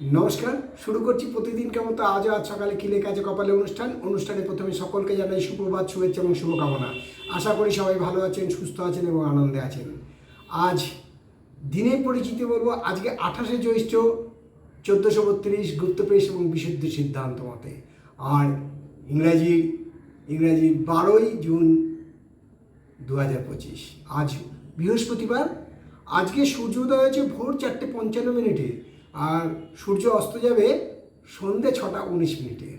নমস্কার, শুরু করছি প্রতিদিন কেমন তো আজও আজ সকালে কিলে কাজে কপালে অনুষ্ঠান? অনুষ্ঠানে প্রথমে সকলকে জানাই সুপ্রভাত, শুভেচ্ছা এবং শুভকামনা। আশা করি সবাই ভালো আছেন, সুস্থ আছেন এবং আনন্দে আছেন। আজ দিনের পরিচিতি বলব, আজকে আঠাশে জ্যৈষ্ঠ, চোদ্দোশো বত্রিশ গুপ্তপ্রেশ এবং বিশুদ্ধ সিদ্ধান্ত মতে। আর ইংরাজি ইংরাজি বারোই জুন দু হাজার পঁচিশ, আজ বৃহস্পতিবার। আজকে সূর্যোদয় হয়েছে ভোর চারটে পঞ্চান্ন মিনিটে। আর সূর্য অস্ত যাবে সন্ধে ছটা উনিশ মিনিটে।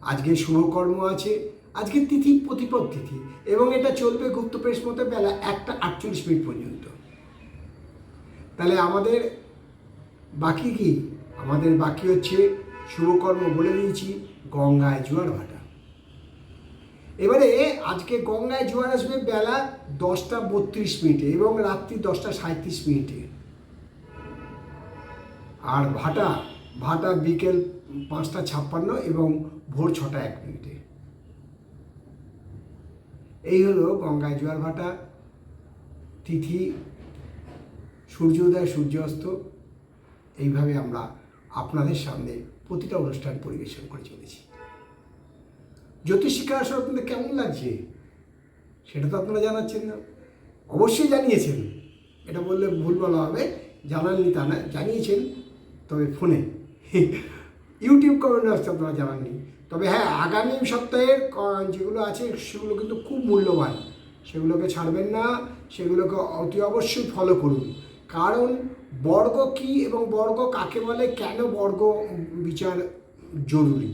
আজকে শুভকর্ম আছে, আজকে তিথি প্রতিপদ তিথি এবং এটা চলবে গুপ্তপ্রেস মতে বেলা একটা আটচল্লিশ মিনিট পর্যন্ত। তাহলে আমাদের বাকি কি? আমাদের বাকি হচ্ছে শুভকর্ম বলে দিয়েছি, গঙ্গায় জোয়ার ভাটা। এবারে আজকে গঙ্গায় জোয়ার আসবে বেলা দশটা বত্রিশ মিনিটে এবং রাত্রি দশটা সাঁত্রিশ মিনিটে। আর ভাটা ভাটা বিকেল পাঁচটা ছাপ্পান্ন এবং ভোর ছটা এক মিনিটে। এই হলো গঙ্গায় জোয়ার ভাটা। তিথি সূর্যোদয় সূর্যাস্ত। এইভাবে আমরা আপনাদের সামনে প্রতিটা অনুষ্ঠান পরিবেশন করে চলেছি। জ্যোতিষ শিক্ষা আসলে আপনাদের কেমন লাগছে? সেটা তো আপনারা জানাচ্ছেন না। অবশ্যই জানিয়েছেন। এটা বললে ভুল বলা হবে। জানাননি তা না, জানিয়েছেন। তবে ফোনে। ইউটিউব কমেন্ট আসতে আপনারা জানাননি তবে হ্যাঁ আগামী সপ্তাহের যেগুলো আছে, সেগুলো কিন্তু খুব মূল্যবান। সেগুলোকে ছাড়বেন না, সেগুলোকে অতি অবশ্যই ফলো করুন। কারণ বর্গ কী এবং বর্গ কাকে বলে, কেন বর্গ বিচার জরুরি?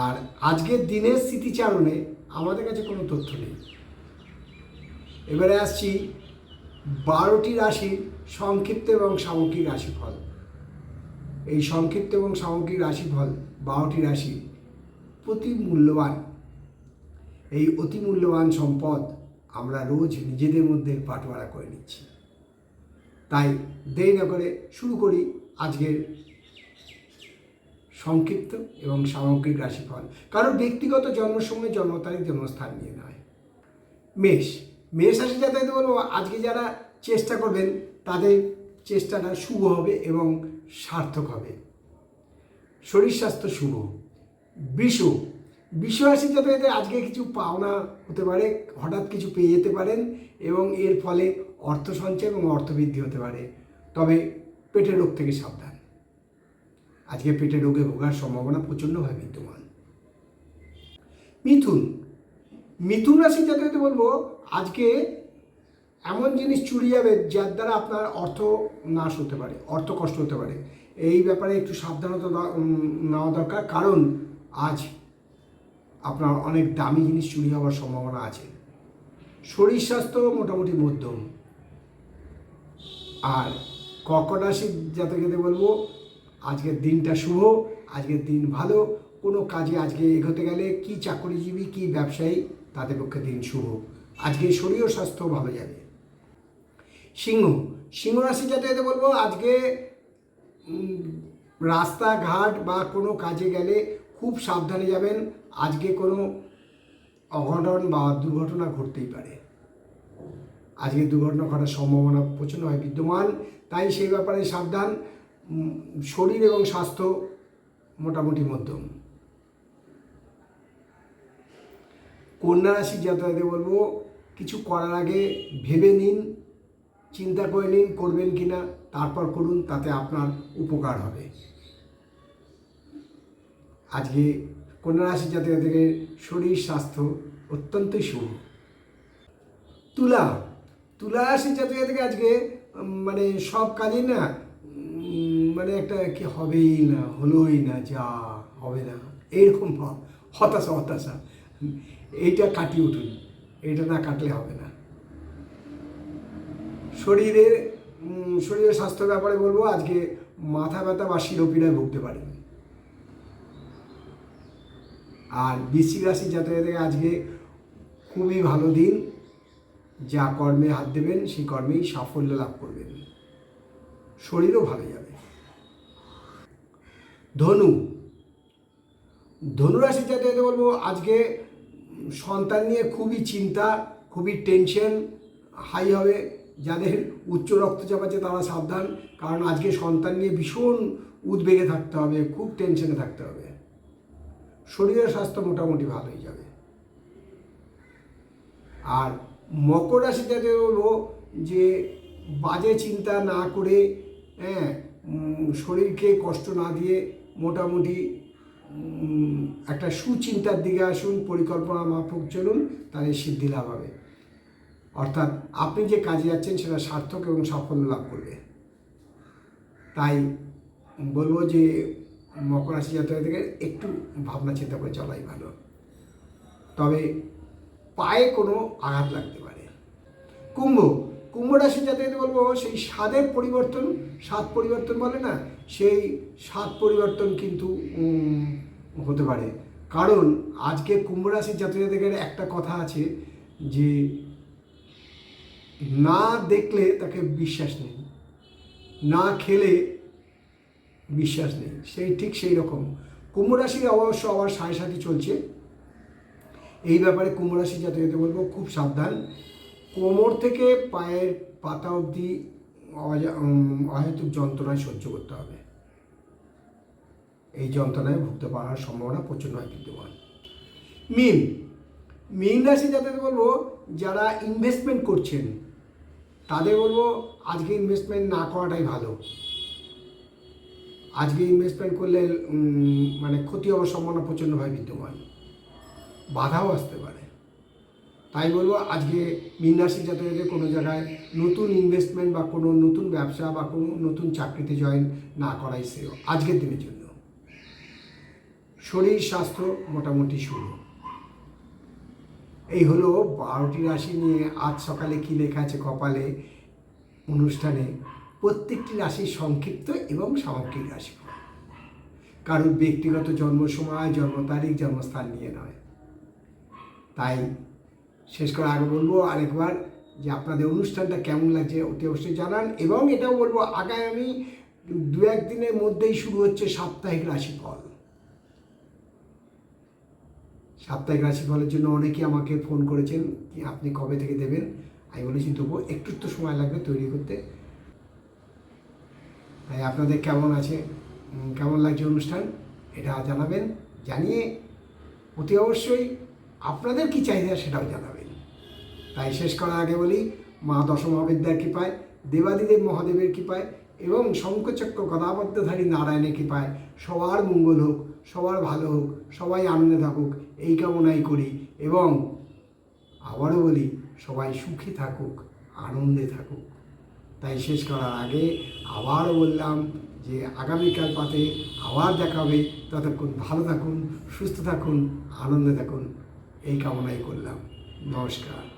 আর আজকের দিনের স্মৃতিচারণে আমাদের কাছে কোনো তথ্য নেই। এবারে আসছি বারোটি রাশির সংক্ষিপ্ত এবং সামগ্রিক রাশিফল। এই সংক্ষিপ্ত এবং সামগ্রিক রাশিফল বারোটি রাশি প্রতি মূল্যবান। এই অতি মূল্যবান সম্পদ আমরা রোজ নিজেদের মধ্যে বাটোয়ারা করে নিচ্ছি। তাই দেরি না করে শুরু করি আজকের সংক্ষিপ্ত এবং সামগ্রিক রাশিফল। কারণ ব্যক্তিগত জন্মসময় জন্ম তারিখ জন্মস্থান নিয়ে নয়। মেষ। মেষ রাশি যাতায়াত বলব, আজকে যারা চেষ্টা করবেন তাদের চেষ্টাটা শুভ হবে এবং সার্থক হবে। শরীর স্বাস্থ্য শুভ। বৃষ। বৃষ রাশি যাতায়াতে আজকে কিছু পাওনা হতে পারে, হঠাৎ কিছু পেয়ে যেতে পারেন এবং এর ফলে অর্থ সঞ্চয় এবং অর্থবৃদ্ধি হতে পারে। তবে পেটের রোগ থেকে সাবধান। আজকে পেটের রোগে ভোগার সম্ভাবনা প্রচণ্ডভাবে বিদ্যমান। মিথুন। মিথুন রাশি যাতে বলব, আজকে এমন জিনিস চুরি যাবে যার দ্বারা আপনার অর্থ নাশ হতে পারে, অর্থ কষ্ট হতে পারে। এই ব্যাপারে একটু সাবধানতা নেওয়া দরকার। কারণ আজ আপনার অনেক দামি জিনিস চুরি হওয়ার সম্ভাবনা আছে। শরীর স্বাস্থ্য মোটামুটি মধ্যম। আর কর্কট রাশির জাতকেতে বলব, আজকের দিনটা শুভ, আজকের দিন ভালো। কোনো কাজে আজকে এগোতে গেলে কি চাকরিজীবী, কি ব্যবসায়ী, তাদের পক্ষে দিন শুভ। আজকে শরীর স্বাস্থ্য ভালো যাবে। সিংহ। সিংহ রাশি জাতকেতে বলব, আজকে রাস্তাঘাট বা কোনো কাজে গেলে খুব সাবধানে যাবেন। আজকে কোনো অঘটন বা দুর্ঘটনা ঘটতেই পারে। আজকে দুর্ঘটনা ঘটার সম্ভাবনা প্রচণ্ড হয়, বিদ্যমান। তাই সেই ব্যাপারে সাবধান। শরীর এবং স্বাস্থ্য মোটামুটি মধ্যম। কন্যা রাশি যাতায়াতে বলব, কিছু করার আগে ভেবে নিন। চিন্তা করে নিন, করবেন কি না তারপর করুন, তাতে আপনার উপকার হবে। আজকে কন্যা রাশি জাতকের শরীর স্বাস্থ্য অত্যন্তই শুভ। তুলা তুলা রাশি জাতক থেকে আজকে মানে সব কাজে না মানে একটা কি হবেই না, হলোই না, যা হবে না, এইরকম হতাশা হতাশা। এইটা কাটিয়ে উঠুন এটা না কাটলে হবে না। শরীরের শরীরের স্বাস্থ্য ব্যাপারে বলব, আজকে মাথা ব্যথা বা শিরোপীড়ায় ভুগতে পারেন। আর বৃশ্চিক রাশি জাতকের আজকে খুবই ভালো দিন, যা কর্মে হাত দেবেন, সেই কর্মেই সাফল্য লাভ করবেন। শরীরও ভালো যাবে। ধনু ধনুরাশি জাতকে বলব, আজকে সন্তান নিয়ে খুবই চিন্তা, খুবই টেনশন হাই হবে। যাদের উচ্চ রক্তচাপ আছে তারা সাবধান, কারণ আজকে সন্তান নিয়ে ভীষণ উদ্বেগে থাকতে হবে, খুব টেনশনে থাকতে হবে। শরীরের স্বাস্থ্য মোটামুটি ভালোই যাবে। আর মকর যাতে বলব যে বাজে চিন্তা না করে হ্যাঁ শরীরকে কষ্ট না দিয়ে মোটামুটি একটা সুচিন্তার দিকে আসুন, পরিকল্পনা মাফক চলুন, তাহলে সিদ্ধি লাভ হবে। অর্থাৎ আপনি যে কাজে যাচ্ছেন সেটা সার্থক এবং সাফল্য লাভ করবে। তাই বলব যে মকর রাশি থেকে একটু ভাবনা চিন্তা করে চলাই ভালো। তবে পায়ে কোনো আঘাত লাগতে পারে। কুম্ভ কুম্ভ রাশি যাতে বলব সেই স্বাদের পরিবর্তন, স্বাদ পরিবর্তন বলে না, সেই স্বাদ পরিবর্তন কিন্তু হতে পারে। কারণ আজকে কুম্ভ রাশির জাতিকের একটা কথা আছে যে না দেখলে তাকে বিশ্বাস নেই। না খেলে বিশ্বাস নেই। সেই ঠিক সেই রকম। কুম্ভ রাশির অবশ্য আবার সাড়ে সাথে চলছে। এই ব্যাপারে কুম্ভ রাশি যাতে যেতে বলব, খুব সাবধান। কোমর থেকে পায়ের পাতা অবধি অহেতুক যন্ত্রণায় সহ্য করতে হবে। এই যন্ত্রণায় ভুগতে পারার সম্ভাবনা প্রচণ্ড বিদ্যমান মিন। মিন রাশি যাতে বলব, যারা ইনভেস্টমেন্ট করছেন তাদের বলব, আজকে ইনভেস্টমেন্ট না করাটাই ভালো। আজকে ইনভেস্টমেন্ট করলে মানে ক্ষতি হওয়ার সম্ভাবনা প্রচণ্ডভাবে বিদ্যমান। বাধাও আসতে পারে। তাই বলব, আজকে মিনরাশি জাতকদের কোনো জায়গায় নতুন ইনভেস্টমেন্ট বা কোনো নতুন ব্যবসা বা কোনো নতুন চাকরিতে জয়েন না করাই শ্রেয়। আজকের দিনের জন্য। শরীর, স্বাস্থ্য মোটামুটি শুরু এই হলো বারোটি রাশি নিয়ে আজ সকালে কি লেখা আছে কপালে? অনুষ্ঠানে প্রত্যেকটি রাশির সংক্ষিপ্ত এবং সামগ্রিক রাশিফল। কারোর ব্যক্তিগত জন্ম সময় জন্ম তারিখ, জন্মস্থান নিয়ে নয়। তাই শেষ করার আগে বলব আরেকবার যে আপনাদের অনুষ্ঠানটা কেমন লাগছে অতি অবশ্যই জানান এবং এটাও বলব আগামী দু একদিনের মধ্যেই শুরু হচ্ছে সাপ্তাহিক রাশিফল। সাপ্তাহিক রাশিফলের জন্য অনেকেই আমাকে ফোন করেছেন কি আপনি কবে থেকে দেবেন? আমি বলেছি তবু একটু তো সময় লাগবে তৈরি করতে। তাই আপনাদের কেমন আছে? কেমন লাগছে অনুষ্ঠান? এটা জানাবেন, জানিয়ে অতি অবশ্যই আপনাদের কি চাহিদা সেটাও জানাবেন। তাই শেষ করার আগে বলি, মা দশমহাবিদ্যার কৃপায়, দেবাদিদেব মহাদেবের কৃপায় এবং শঙ্কচক্র গদাবদ্ধধারী নারায়ণের কৃপায় সবার মঙ্গল হোক, সবার ভালো হোক, সবাই আনন্দে থাকুক। এই কামনাই করি এবং আবারও বলি, সবাই সুখে থাকুক, আনন্দে থাকুক। তাই শেষ করার আগে আবারও বললাম যে আগামীকাল পাতে আবার দেখা হবে। ততক্ষণ ভালো থাকুন, সুস্থ থাকুন, আনন্দে থাকুন। এই কামনাই করলাম। নমস্কার।